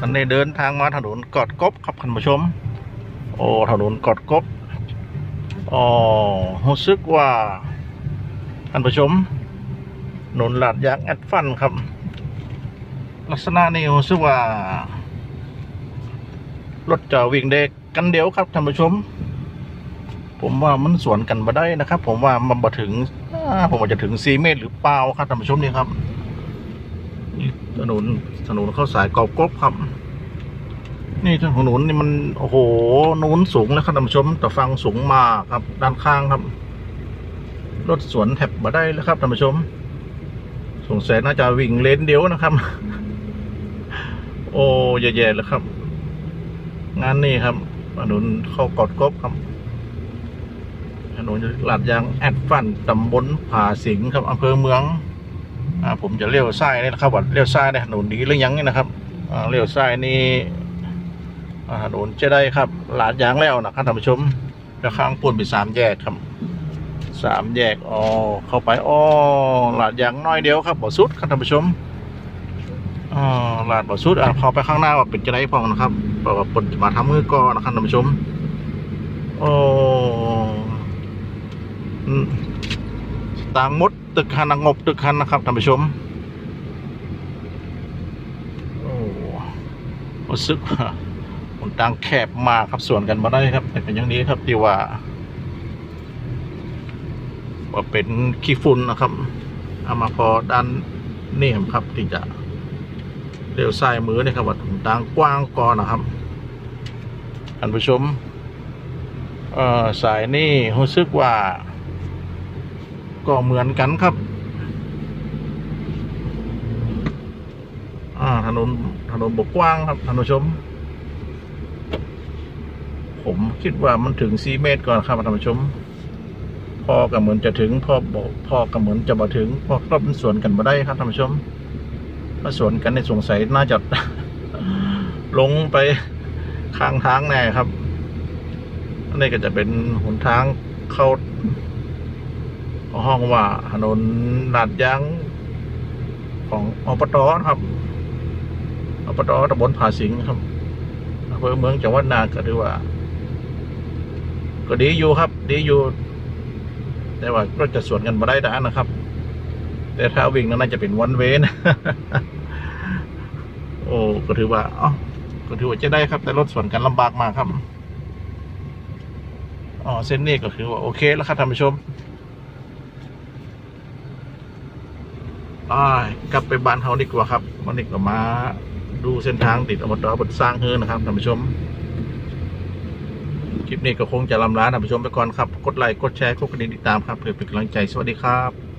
ตอนนี้เดินทางมาถนนกอดกบครับท่านผู้ชม โอ้ถนนกอดกบอ๋อรู้สึกว่าท่านผู้ชมถนนลาดยางแอดฟันครับ ลักษณะนี้รู้สึกว่า รถจะวิ่งเด็กกันเดียวครับท่านผู้ชม ผมว่ามันสวนกันมาได้นะครับ ผมว่ามันมาถึงผมว่าจะถึงสี่เมตรหรือเปล่าครับท่านผู้ชมนี่ครับ นี่ถนนถนนเข้าสายกอบกบครับ นี่ถนนนี่มันโอ้โหนูนสูงแล้วครับท่านผู้ชมแต่ฟังสูงมากครับ ด้านข้างครับ รถสวนแถบมาได้แล้วครับท่านผู้ชม สงสัยน่าจะวิ่งเลนเดียวนะครับ โอ้แย่ๆเลยครับ งานนี้ครับถนนเข้ากอดกบครับถนนลาดยางแอดฟันตำบลผาสิงครับอำเภอเมือง อ่าผมจะเลี้ยวซ้ายนี่นะครับว่าเลี้ยวซ้ายเนี่ยถนนดีหรือยังนี่นะครับอ่าเลี้ยวซ้ายนี่อ่าถนนจะได้ครับ หลาดยางแล้วนะครับท่านผู้ชมแล้วข้างปุ่นเป็นสามแยกครับสามแยกอ๋อเข้าไปอ๋อหลาดยางน้อยเดียวครับบ่อสุดครับท่านผู้ชมอ่าลาดบ่อสุดอะพอไปข้างหน้าว่าเป็นจะได้พองนะครับเพราะว่าปนจะมาทำมือก่อนนะครับท่านผู้ชมโอ้ต่างมด ตึกคันงบตึกคันนะครับท่านผู้ชมโอ้รู้สึกว่ามันต่างแคบมากครับส่วนกันมาได้ครับ แต่เป็นอย่างนี้ครับที่ว่า ว่าเป็นขี้ฝุ่นนะครับเอามาพอด้านนี่ครับที่จะเลี้ยวซ้ายมือนี่ครับว่าถุงตางกว้างก่อนนะครับท่านผู้ชมเอ่อสายนี่รู้สึกว่า ก็เหมือนกันครับ อ่าถนนถนนบกกว้างครับท่านผู้ชม ผมคิดว่ามันถึง4เมตรก่อนครับท่านผู้ชมพอก็เหมือนจะถึงพอบอกพอก็เหมือนจะมาถึงพอรอบมันสวนกันมาได้ครับท่านผู้ชมถ้าสวนกันในสงสัยน่าจะลงไปข้างทางแน่ครับอันนี้ก็จะเป็นหนทางเข้า ห้องว่าถนนลาดยางของอบตครับอบตตำบลผาสิงครับอำเภอเมืองจังหวัดนาก็ถือว่า ก็ดีอยู่ครับ ดีอยู่ แต่ว่าก็จะสวนกันมาได้ด้านนะครับ แต่ถ้าวิ่งนั้นน่าจะเป็นวันเวนโอ้ก็ถือว่าอ๋อก็ถือว่าจะได้ครับ แต่รถสวนกันลำบากมากครับอ๋อเส้นนี้ก็คือว่าโอเคแล้วครับท่านผู้ชม อ่ากลับไปบ้านเฮาดีกว่าครับวันนี้ก็มาดูเส้นทางติดอบตบนสร้างเฮือนะครับท่านผู้ชม คลิปนี้ก็คงจะลำลาท่านผู้ชมไปก่อนครับ กดไลค์ กดแชร์ กดกระดิ่งติดตามครับ เพื่อเป็นกำลังใจ สวัสดีครับ